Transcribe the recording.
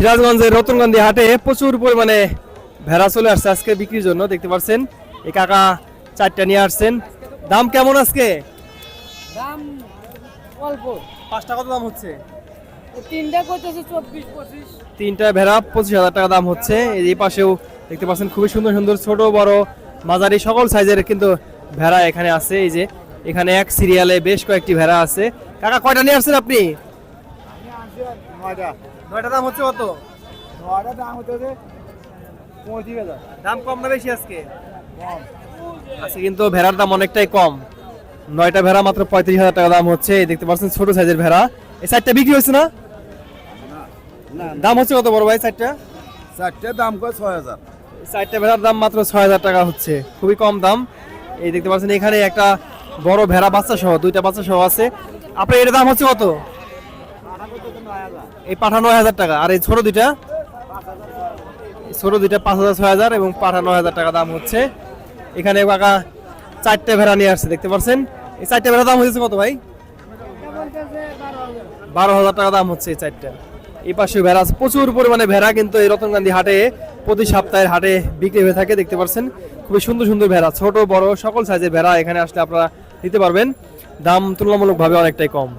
সিরাজগঞ্জের রতনগঞ্জি হাটে প্রচুর পরিমাণে ভেড়া চলে আসছে আজকে বিক্রির জন্য দেখতে পাচ্ছেন এই কাকা চারটা নিয়ে আসছেন। দাম কেমন আজকে? দাম অল্প। পাঁচটা কত দাম হচ্ছে? তিনটা করতেছে চব্বিশ পঁচিশ। তিনটা ভেড়া পঁচিশ হাজার টাকা দাম হচ্ছে। এই পাশেও দেখতে পাচ্ছেন খুবই সুন্দর সুন্দর ছোট বড় মাঝারি সকল সাইজের কিন্তু ভেড়া এখানে আছে। এই যে এখানে এক সিরিয়ালে বেশ কয়েকটি ভেড়া আছে। কাকা কয়টা নিয়ে আসছেন আপনি? নয়টা। নয়টা দাম হচ্ছে কত? নয়টা দাম হতেছে পঁয়ত্রিশ হাজার। দাম কম না বেশি আজকে? আজকে কিন্তু ভেড়ার দাম অনেকটাই কম। নয়টা ভেড়া মাত্র পঁয়ত্রিশ হাজার টাকা দাম হচ্ছে। দেখতে পাচ্ছেন ছোট সাইজের ভেড়া। এই চারটা বিক্রি হয়েছে না? না দাম হচ্ছে কত বড় ভাই চারটা চারটে দাম করে ছয় হাজার। চারটা ভেড়ার দাম মাত্র ছয় হাজার টাকা হচ্ছে। খুবই কম দাম। এই দেখতে পাচ্ছেন এখানে একটা বড় ভেড়া বাচ্চা সহ দুইটা বাচ্চা সহ আছে। আপনার এর দাম হচ্ছে কত? এই পাঠা নয় হাজার টাকা। আর এই ছোট দুইটা ছোট দুইটা পাঁচ হাজার, ছয় হাজার এবং পাঠা নয় হাজার টাকা দাম হচ্ছে। এখানে কাকা চারটে ভেড়া নিয়ে আসছে, দেখতে পাচ্ছেন এই চারটে ভেড়া দাম হচ্ছে কত ভাই? বারো হাজার টাকা দাম হচ্ছে এই চারটা। এই পাশে ভেড়া প্রচুর পরিমাণে ভেড়া কিন্তু এই রতনগান্ধী হাটে প্রতি সপ্তাহের হাটে বিক্রি হয়ে থাকে, দেখতে পাচ্ছেন খুবই সুন্দর সুন্দর ভেড়া, ছোট, বড়, সকল সাইজের ভেড়া এখানে আসলে আপনারা নিতে পারবেন। দাম তুলনামূলকভাবে অনেকটাই কম।